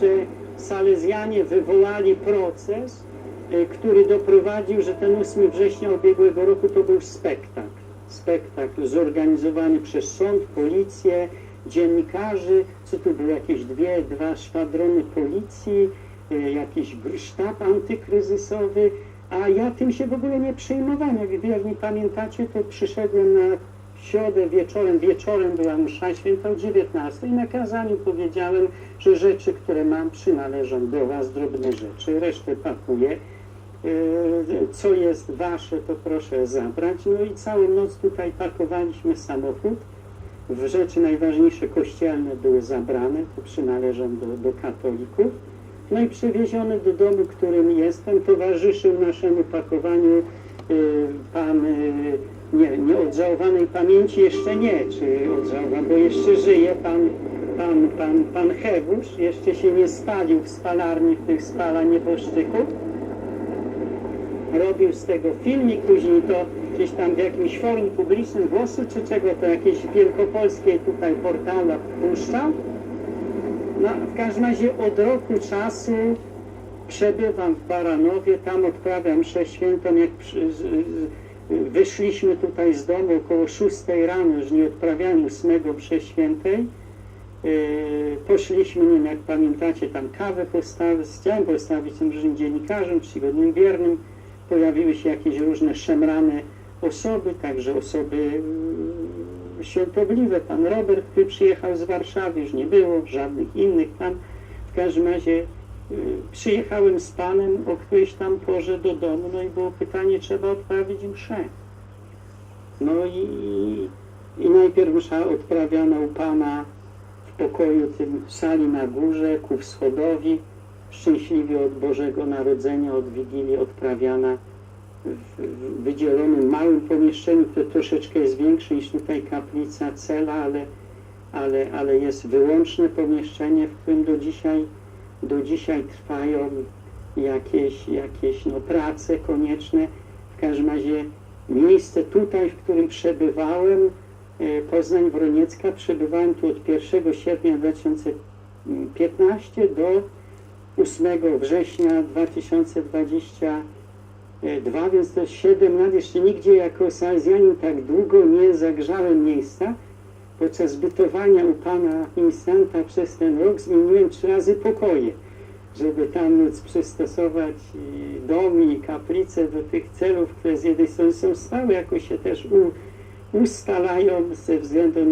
że Salezjanie wywołali proces, e, który doprowadził, że ten 8 września ubiegłego roku to był spektakl. Spektakl zorganizowany przez sąd, policję, dziennikarzy, co tu było, jakieś dwie, dwa szwadrony policji, e, jakiś sztab antykryzysowy, a ja tym się w ogóle nie przejmowałem. Jak wierni pamiętacie, to przyszedłem na środę wieczorem, wieczorem była msza święta o 19 i na kazaniu powiedziałem, że rzeczy, które mam przynależą do was, drobne rzeczy, resztę pakuję. E, Co jest wasze, to proszę zabrać. No i całą noc tutaj pakowaliśmy samochód. W rzeczy najważniejsze kościelne były zabrane, to przynależą do, do katolików. No i przywieziony do domu, którym jestem, towarzyszył naszemu pakowaniu y, pan y, nie, nieodżałowanej pamięci jeszcze nie, czy odżałowany, bo jeszcze żyje pan, pan, pan, pan Hewusz, jeszcze się nie spalił w spalarni, w tych spala nieboszczyków. Robił z tego filmik, później to gdzieś tam w jakimś forum publicznym głosu, czy czego to jakieś wielkopolskie tutaj portala puszczał. No, w każdym razie od roku czasu przebywam w Baranowie, tam odprawiam mszę świętą, jak przy, z, z, wyszliśmy tutaj z domu około 6 rano, już nie odprawiałem 8 mszy świętej, yy, poszliśmy, nie wiem jak pamiętacie, tam kawę postawić, chciałem postawić tym różnym dziennikarzom, czcigodnym wiernym, pojawiły się jakieś różne szemrane osoby, także osoby yy, świętobliwe. Pan Robert, który przyjechał z Warszawy, już nie było żadnych innych tam. W każdym razie przyjechałem z panem o którejś tam porze do domu, no i było pytanie, trzeba odprawić mszę. No i, i najpierw msza odprawiana u pana w pokoju tym w sali na górze, ku wschodowi, szczęśliwie od Bożego Narodzenia, od Wigilii odprawiana w, wydzielonym małym pomieszczeniu, które troszeczkę jest większe niż tutaj kaplica, cela, ale, ale, ale jest wyłączne pomieszczenie, w którym do dzisiaj, do dzisiaj trwają jakieś, jakieś no, prace konieczne. W każdym razie miejsce tutaj, w którym przebywałem, e, Poznań Wroniecka, przebywałem tu od 1 sierpnia 2015 do 8 września 2022, więc to jest 7 lat. Jeszcze nigdzie jako salezjanin tak długo nie zagrzałem miejsca. Podczas bytowania u pana ministranta przez ten rok zmieniłem trzy razy pokoje, żeby tam móc przystosować i dom i kaplicę do tych celów, które z jednej strony są stałe, jakoś się też u, ustalają ze względu y,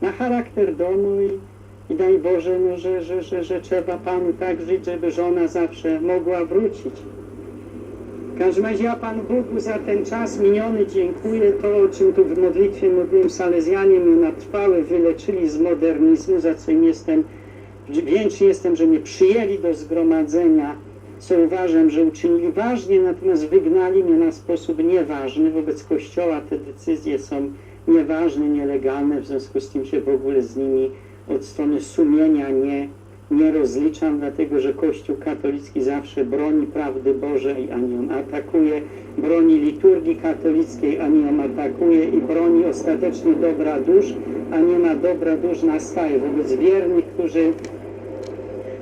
na charakter domu i, i daj Boże, no, że, że, że, że trzeba Panu tak żyć, żeby żona zawsze mogła wrócić. Każdym razie ja Panu Bogu za ten czas miniony dziękuję. To, o czym tu w modlitwie mówiłem, Salezjanie mnie na trwałe wyleczyli z modernizmu, za co im jestem wdzięczny jestem, że mnie przyjęli do zgromadzenia, co uważam, że uczynili ważnie, natomiast wygnali mnie na sposób nieważny. Wobec Kościoła te decyzje są nieważne, nielegalne, w związku z tym się w ogóle z nimi od strony sumienia nie, nie rozliczam, dlatego że Kościół katolicki zawsze broni prawdy Bożej, a nie ją atakuje, broni liturgii katolickiej, a nie ją atakuje i broni ostatecznie dobra dusz, a nie ma dobra dusz na staje. Wobec wiernych, którzy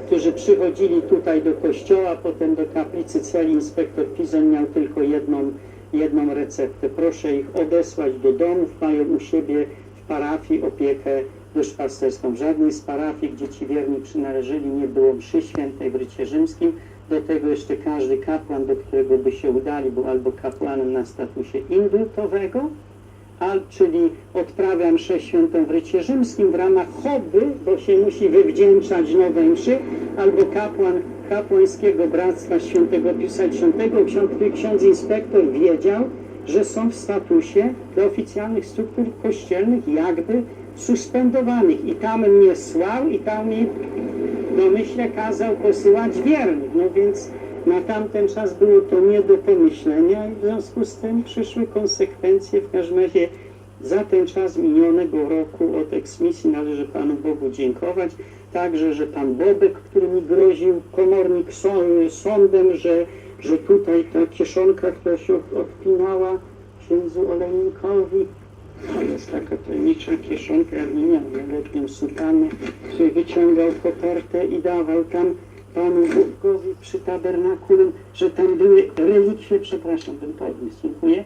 którzy przychodzili tutaj do kościoła, potem do kaplicy celi inspektor Pizon miał tylko jedną, jedną receptę. Proszę ich odesłać do domów, mają u siebie w parafii opiekę duszpasterską. W żadnej z parafii, gdzie ci wierni przynależeli, nie było mszy świętej w rycie rzymskim. Do tego jeszcze każdy kapłan, do którego by się udali, był albo kapłanem na statusie indultowego, a, czyli odprawia mszę świętą w rycie rzymskim w ramach hobby, bo się musi wywdzięczać nowej mszy, albo kapłan kapłańskiego bractwa świętego Piusa X, ksiądz, ksiądz inspektor wiedział, że są w statusie dla oficjalnych struktur kościelnych jakby suspendowanych i tam mnie słał i tam mi domyśle kazał posyłać wiernych, no więc na tamten czas było to nie do pomyślenia i w związku z tym przyszły konsekwencje. W każdym razie za ten czas minionego roku od eksmisji należy Panu Bogu dziękować. Także, że Pan Bobek, który mi groził, komornik są- sądem, że, że tutaj ta kieszonka, która się od- odpinała księdzu Oleninkowi, To jest taka tajemnicza kieszonka, ja nie miałem wieloletnią sutannę, który wyciągał kopertę i dawał tam Panu Bogowi przy tabernakulum, że tam były relikwie, przepraszam, ten podniósł, dziękuję.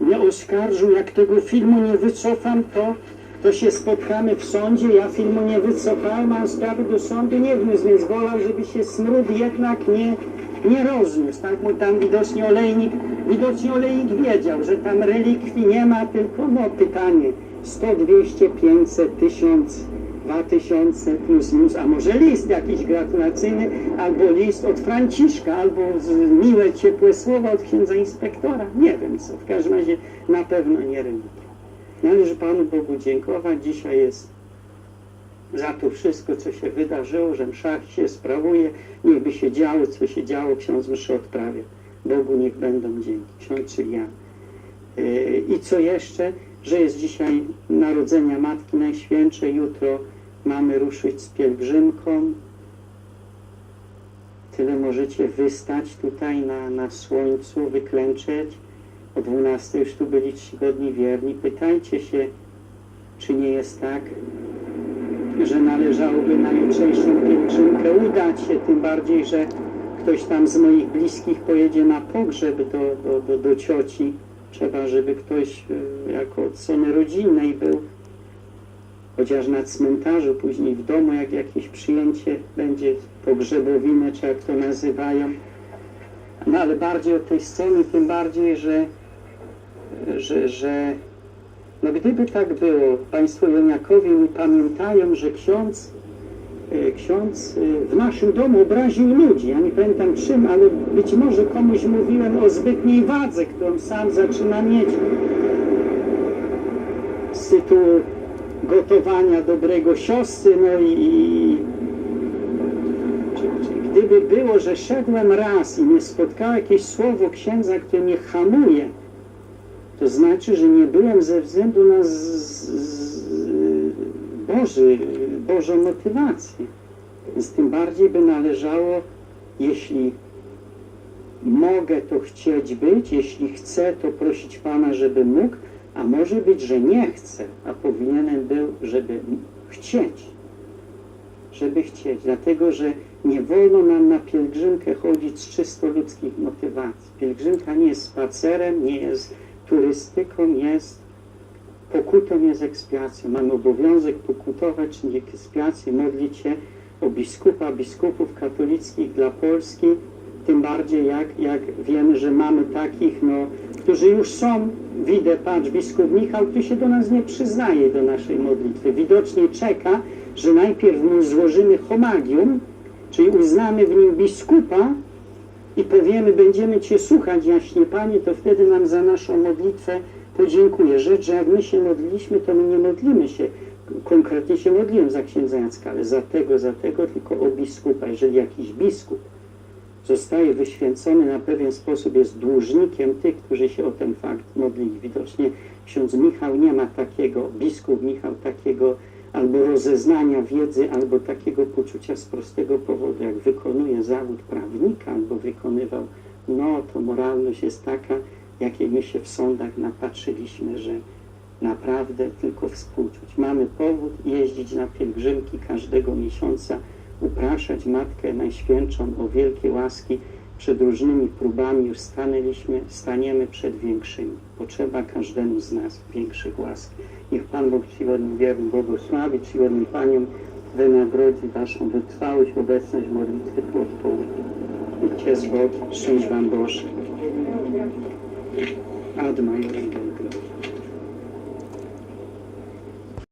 Nie oskarżył, jak tego filmu nie wycofam, to, to się spotkamy w sądzie, ja filmu nie wycofałem, mam sprawy do sądu nie wniósł, więc wolał, żeby się smród jednak nie, nie rozniósł. Tak mu tam widocznie olejnik, widocznie olejnik wiedział, że tam relikwii nie ma, tylko no pytanie 100, 200, 500, 1000, 2000 plus minus, a może list jakiś gratulacyjny, albo list od Franciszka, albo miłe, ciepłe słowa od księdza inspektora. Nie wiem co, w każdym razie na pewno nie religia. Należy Panu Bogu dziękować. Dzisiaj jest za to wszystko, co się wydarzyło, że msza się sprawuje, niechby się działo, co się działo, ksiądz mszy odprawia. Bogu niech będą dzięki. Ksiądz Cylian. Yy, I co jeszcze? Że jest dzisiaj Narodzenia Matki Najświętszej, jutro mamy ruszyć z pielgrzymką. Tyle możecie wystać tutaj na, na słońcu, wyklęczeć. O 12 już tu byli czcigodni wierni. Pytajcie się, czy nie jest tak, że należałoby na jutrzejszą pielgrzymkę udać się, tym bardziej, że ktoś tam z moich bliskich pojedzie na pogrzeb do, do, do, do cioci. Trzeba, żeby ktoś y, jako od strony rodzinnej był, chociaż na cmentarzu, później w domu, jak jakieś przyjęcie będzie, pogrzebowinę, czy jak to nazywają. No ale bardziej od tej sceny, tym bardziej, że, że, że no gdyby tak było, Państwo Joniakowie mi pamiętają, że ksiądz, e, ksiądz e, w naszym domu obraził ludzi. Ja nie pamiętam czym, ale być może komuś mówiłem o zbytniej wadze, którą sam zaczyna mieć z tytułu gotowania dobrego siostry, no i, i gdyby było, że szedłem raz i mnie spotkało jakieś słowo księdza, które mnie hamuje, to znaczy, że nie byłem ze względu na z, z, Boży, Bożą motywację. Więc tym bardziej by należało, jeśli mogę to chcieć być, jeśli chcę, to prosić Pana, żeby mógł, a może być, że nie chcę, a powinienem był, żeby chcieć. Żeby chcieć, dlatego że nie wolno nam na pielgrzymkę chodzić z czysto ludzkich motywacji. Pielgrzymka nie jest spacerem, nie jest turystyką, jest pokutą, jest ekspiacją. Mamy obowiązek pokutować, ekspiację, modlić się o biskupa, biskupów katolickich dla Polski, tym bardziej jak, jak wiemy, że mamy takich, no, którzy już są, widzę, patrz, biskup Michał, tu się do nas nie przyznaje do naszej modlitwy. Widocznie czeka, że najpierw mu złożymy homagium, czyli uznamy w nim biskupa i powiemy, będziemy Cię słuchać, jaśnie Panie, to wtedy nam za naszą modlitwę podziękuję. Rzecz, że jak my się modliliśmy, to my nie modlimy się, konkretnie się modliłem za księdza Jacka, ale za tego, za tego, tylko o biskupa. Jeżeli jakiś biskup zostaje wyświęcony na pewien sposób, jest dłużnikiem tych, którzy się o ten fakt modlili. Widocznie ksiądz Michał nie ma takiego, biskup Michał takiego albo rozeznania wiedzy, albo takiego poczucia z prostego powodu, jak wykonuje zawód prawnika, albo wykonywał, no to moralność jest taka, jakiej my się w sądach napatrzyliśmy, że naprawdę tylko współczuć. Mamy powód jeździć na pielgrzymki każdego miesiąca, upraszać Matkę Najświętszą o wielkie łaski. Przed różnymi próbami już stanęliśmy, staniemy przed większymi. Potrzeba każdemu z nas większych łask. Niech Pan Bóg czcigodnym wiernym błogosławi, czcigodnym Paniom wynagrodzi Waszą wytrwałość, obecność w modlitwie tu od południa. Idźcie z Bogiem, szczęść Wam Boże. Ad majorem